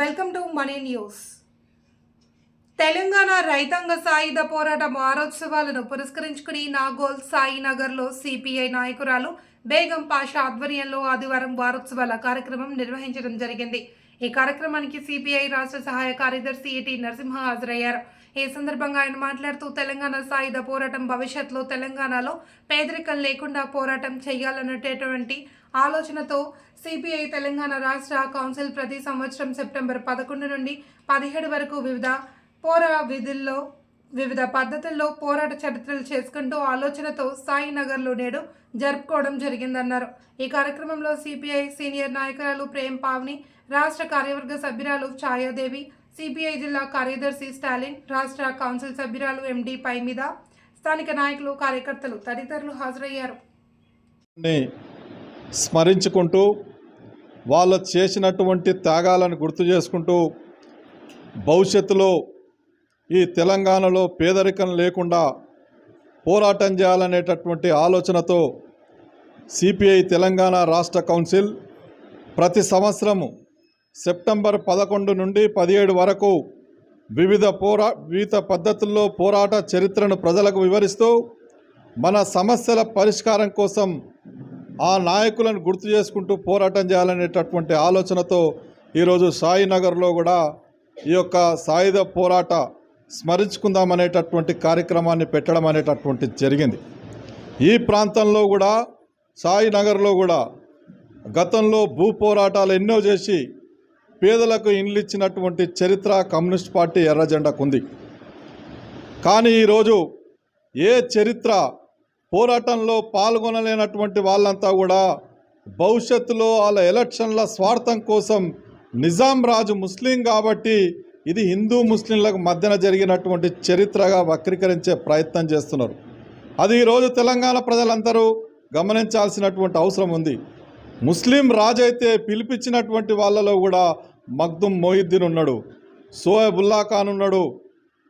Welcome to money news. Telangana రైతాంగ సాయుధ పోరాట వారోత్సవాలను పురస్కరించుకుని నాగోల్ సాయినగర్లో సిపిఐ నాయకురాలు బేగం పాషా ఆధ్వర్యంలో ఆదివారం వారోత్సవాల కార్యక్రమం నిర్వహించడం జరిగింది. ఈ కార్యక్రమానికి సిపిఐ రాష్ట్ర సహాయ కార్యదర్శి ఈటీ నరసింహ హాజరయ్యారు. ఈ సందర్భంగా ఆయన మాట్లాడుతూ తెలంగాణ సాయుధ పోరాటం భవిష్యత్తులో తెలంగాణలో పేదరికం లేకుండా పోరాటం చేయాలన్నటువంటి ఆలోచనతో సిపిఐ తెలంగాణ రాష్ట్ర కౌన్సిల్ ప్రతి సంవత్సరం సెప్టెంబర్ పదకొండు నుండి పదిహేడు వరకు వివిధ పోరా విధుల్లో వివిధ పద్ధతుల్లో పోరాట చరిత్రలు చేసుకుంటూ ఆలోచనతో సాయినగర్లో నేడు జరుపుకోవడం జరిగిందన్నారు. ఈ కార్యక్రమంలో సిపిఐ సీనియర్ నాయకురాలు ప్రేమ్ పావ్ని రాష్ట్ర కార్యవర్గ సభ్యురాలు ఛాయాదేవి సిపిఐ జిల్లా కార్యదర్శి స్టాలిన్ రాష్ట్ర కౌన్సిల్ సభ్యురాలు ఎండి పైమిద స్థానిక నాయకులు కార్యకర్తలు తదితరులు హాజరయ్యారు. ని స్మరించుకుంటూ వాళ్ళు చేసినటువంటి త్యాగాలను గుర్తు చేసుకుంటూ భవిష్యత్తులో ఈ తెలంగాణలో పేదరికం లేకుండా పోరాటం చేయాలనేటటువంటి ఆలోచనతో సిపిఐ తెలంగాణ రాష్ట్ర కౌన్సిల్ ప్రతి సంవత్సరము సెప్టెంబర్ పదకొండు నుండి పదిహేడు వరకు వివిధ పోరా వివిధ పద్ధతుల్లో పోరాట చరిత్రను ప్రజలకు వివరిస్తూ మన సమస్యల పరిష్కారం కోసం ఆ నాయకులను గుర్తు చేసుకుంటూ పోరాటం చేయాలనేటటువంటి ఆలోచనతో ఈరోజు సాయినగర్లో కూడా ఈ యొక్క సాయుధ పోరాట స్మరించుకుందామనేటటువంటి కార్యక్రమాన్ని పెట్టడం అనేటటువంటి జరిగింది. ఈ ప్రాంతంలో కూడా సాయినగర్లో కూడా గతంలో భూ పోరాటాలు ఎన్నో చేసి పేదలకు ఇండ్లు ఇచ్చినటువంటి చరిత్ర కమ్యూనిస్ట్ పార్టీ ఎర్రజెండాకు ఉంది కానీ ఈరోజు ఏ చరిత్ర పోరాటంలో పాల్గొనలేనటువంటి వాళ్ళంతా కూడా భవిష్యత్తులో వాళ్ళ ఎలక్షన్ల స్వార్థం కోసం నిజాం రాజు ముస్లిం కాబట్టి ఇది హిందూ ముస్లింలకు మధ్యన జరిగినటువంటి చరిత్రగా వక్రీకరించే ప్రయత్నం చేస్తున్నారు. అది ఈరోజు తెలంగాణ ప్రజలందరూ గమనించాల్సినటువంటి అవసరం ఉంది. ముస్లిం రాజు అయితే పిలిపించినటువంటి వాళ్ళలో కూడా మగ్దుమ్ మొహిద్దీన్ ఉన్నాడు సోయబుల్లా ఖాన్ ఉన్నాడు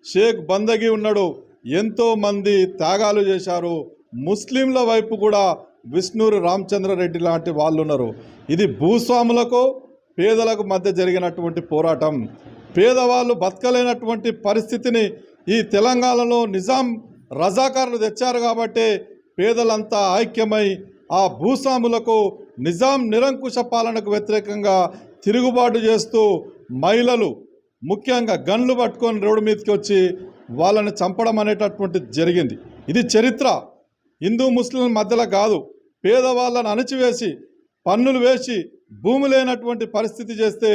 షేక్ బందగి ఉన్నాడు ఎంతోమంది త్యాగాలు చేశారు. ముస్లింల వైపు కూడా విష్ణూరు రామచంద్రారెడ్డి లాంటి వాళ్ళు ఉన్నారు. ఇది భూస్వాములకు పేదలకు మధ్య జరిగినటువంటి పోరాటం. పేదవాళ్ళు బతకలేనటువంటి పరిస్థితిని ఈ తెలంగాణలో నిజాం రజాకారులు తెచ్చారు కాబట్టి పేదలంతా ఐక్యమై ఆ భూస్వాములకు నిజాం నిరంకుశ పాలనకు వ్యతిరేకంగా తిరుగుబాటు చేస్తూ మహిళలు ముఖ్యంగా గన్లు పట్టుకొని రోడ్డు మీదకి వచ్చి వాళ్ళని చంపడం అనేటటువంటిది జరిగింది. ఇది చరిత్ర. హిందూ ముస్లింల మధ్యలో కాదు. పేదవాళ్ళను అణచివేసి పన్నులు వేసి భూమి లేనటువంటి పరిస్థితి చేస్తే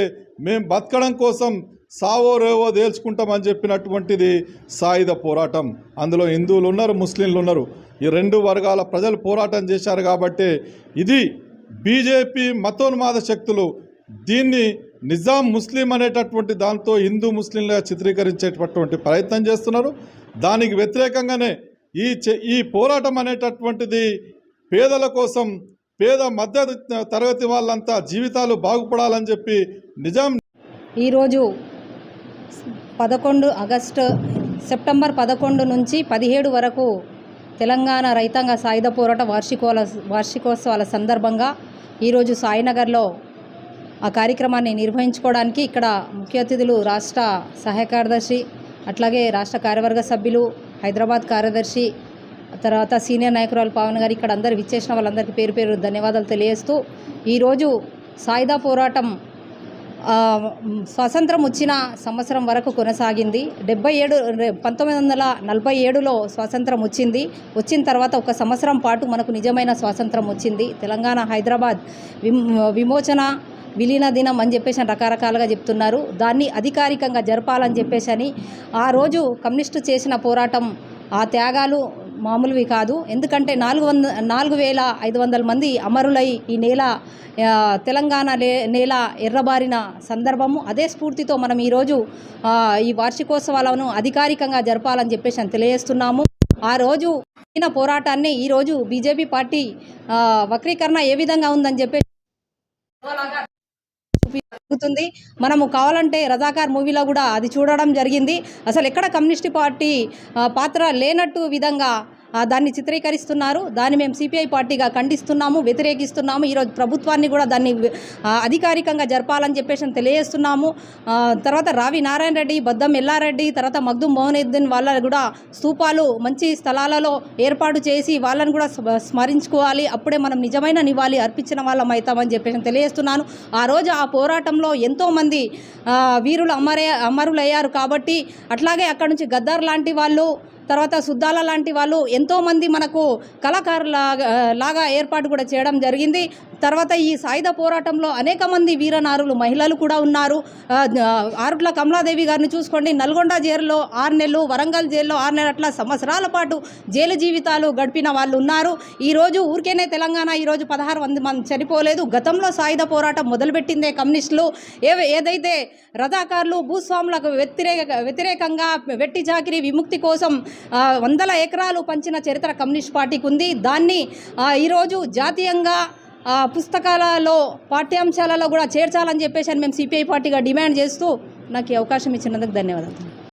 మేము బతకడం కోసం సావో రేవో తేల్చుకుంటామని చెప్పినటువంటిది సాయుధ పోరాటం. అందులో హిందువులు ఉన్నారు ముస్లింలు ఉన్నారు. ఈ రెండు వర్గాల ప్రజలు పోరాటం చేశారు కాబట్టి ఇది బీజేపీ మతోన్మాద శక్తులు దీన్ని నిజాం ముస్లిం అనేటటువంటి దాంతో హిందూ ముస్లింలుగా చిత్రీకరించేటటువంటి ప్రయత్నం చేస్తున్నారు. దానికి వ్యతిరేకంగానే ఈ ఈ పోరాటం అనేటటువంటిది పేదల కోసం పేద మధ్య తరగతి వాళ్ళంతా జీవితాలు బాగుపడాలని చెప్పి నిజాం ఈరోజు పదకొండు ఆగస్టు సెప్టెంబర్ పదకొండు నుంచి పదిహేడు వరకు తెలంగాణ రైతాంగ సాయుధ పోరాట వార్షికోల వార్షికోత్సవాల సందర్భంగా ఈరోజు సాయినగర్లో ఆ కార్యక్రమాన్ని నిర్వహించుకోవడానికి ఇక్కడ ముఖ్య అతిథులు రాష్ట్ర సహాయ కార్యదర్శి అట్లాగే రాష్ట్ర కార్యవర్గ సభ్యులు హైదరాబాద్ కార్యదర్శి తర్వాత సీనియర్ నాయకురాలు పవన్ గారు ఇక్కడ అందరు విచ్చేసిన వాళ్ళందరికీ పేరు పేరు ధన్యవాదాలు తెలియజేస్తూ ఈరోజు సాయుధ పోరాటం ఆ, స్వాతంత్రం వచ్చిన సంవత్సరం వరకు కొనసాగింది. డెబ్బై ఏడు పంతొమ్మిది వందల నలభై ఏడులో స్వాతంత్రం వచ్చింది. వచ్చిన తర్వాత ఒక సంవత్సరం పాటు మనకు నిజమైన స్వాతంత్రం వచ్చింది. తెలంగాణ హైదరాబాద్ విమ్ విమోచన విలీన దినం అని చెప్పేసి అని రకరకాలుగా చెప్తున్నారు. దాన్ని అధికారికంగా జరపాలని చెప్పేసి అని ఆ రోజు కమ్యూనిస్టు చేసిన పోరాటం ఆ త్యాగాలు మామూలువి కాదు. ఎందుకంటే నాలుగు వంద నాలుగు వేల ఐదు వందల మంది అమరులై ఈ నేల తెలంగాణ లే నేల ఎర్రబారిన సందర్భము. అదే స్ఫూర్తితో మనం ఈరోజు ఈ వార్షికోత్సవాలను అధికారికంగా జరపాలని చెప్పేసి అని తెలియజేస్తున్నాము. ఆ రోజు జరిగిన పోరాటాన్ని ఈరోజు బీజేపీ పార్టీ వక్రీకరణ ఏ విధంగా ఉందని చెప్పేసి జరుగుతుంది. మనము కావాలంటే రజాకార్ మూవీలో కూడా అది చూడడం జరిగింది. అసలు ఎక్కడ కమ్యూనిస్ట్ పార్టీ పాత్ర లేనట్టు విధంగా దాన్ని చిత్రీకరిస్తున్నారు. దాన్ని మేము సిపిఐ పార్టీగా ఖండిస్తున్నాము వ్యతిరేకిస్తున్నాము. ఈరోజు ప్రభుత్వాన్ని కూడా దాన్ని అధికారికంగా జరపాలని చెప్పేసి తెలియజేస్తున్నాము. తర్వాత రావి నారాయణ రెడ్డి బద్దం ఎల్లారెడ్డి తర్వాత మగ్దుం మోహనుద్దీన్ వాళ్ళ కూడా స్తూపాలు మంచి స్థలాలలో ఏర్పాటు చేసి వాళ్ళని కూడా స్మరించుకోవాలి. అప్పుడే మనం నిజమైన నివాళి అర్పించిన వాళ్ళం అవుతామని చెప్పేసి తెలియజేస్తున్నాను. ఆ రోజు ఆ పోరాటంలో ఎంతోమంది వీరులు అమరే అమరులయ్యారు కాబట్టి అట్లాగే అక్కడ నుంచి గద్దార్ లాంటి వాళ్ళు తర్వాత సుద్దాల లాంటి వాళ్ళు ఎంతోమంది మనకు కళాకారుల లాగా ఏర్పాటు కూడా చేయడం జరిగింది. తర్వాత ఈ సాయుధ పోరాటంలో అనేక మంది వీరనారులు మహిళలు కూడా ఉన్నారు. ఆరుట్ల కమలాదేవి గారిని చూసుకోండి. నల్గొండ జైలులో ఆరు నెలలు వరంగల్ జైల్లో ఆరు నెలలు అట్లా సంవత్సరాల పాటు జైలు జీవితాలు గడిపిన వాళ్ళు ఉన్నారు. ఈరోజు ఊరికేనే తెలంగాణ ఈరోజు పదహారు మంది మంది చనిపోలేదు. గతంలో సాయుధ పోరాటం మొదలుపెట్టిందే కమ్యూనిస్టులు. ఏ ఏదైతే రజాకారులు భూస్వాములకు వ్యతిరేక వ్యతిరేకంగా వెట్టి చాకిరి విముక్తి కోసం వందల ఎకరాలు పంచిన చరిత్ర కమ్యూనిస్ట్ పార్టీకి ఉంది. దాన్ని ఈరోజు జాతీయంగా పుస్తకాలలో పాఠ్యాంశాలలో కూడా చేర్చాలని చెప్పేసి అని మేము సిపిఐ పార్టీగా డిమాండ్ చేస్తూ నాకు ఈ అవకాశం ఇచ్చినందుకు ధన్యవాదాలు.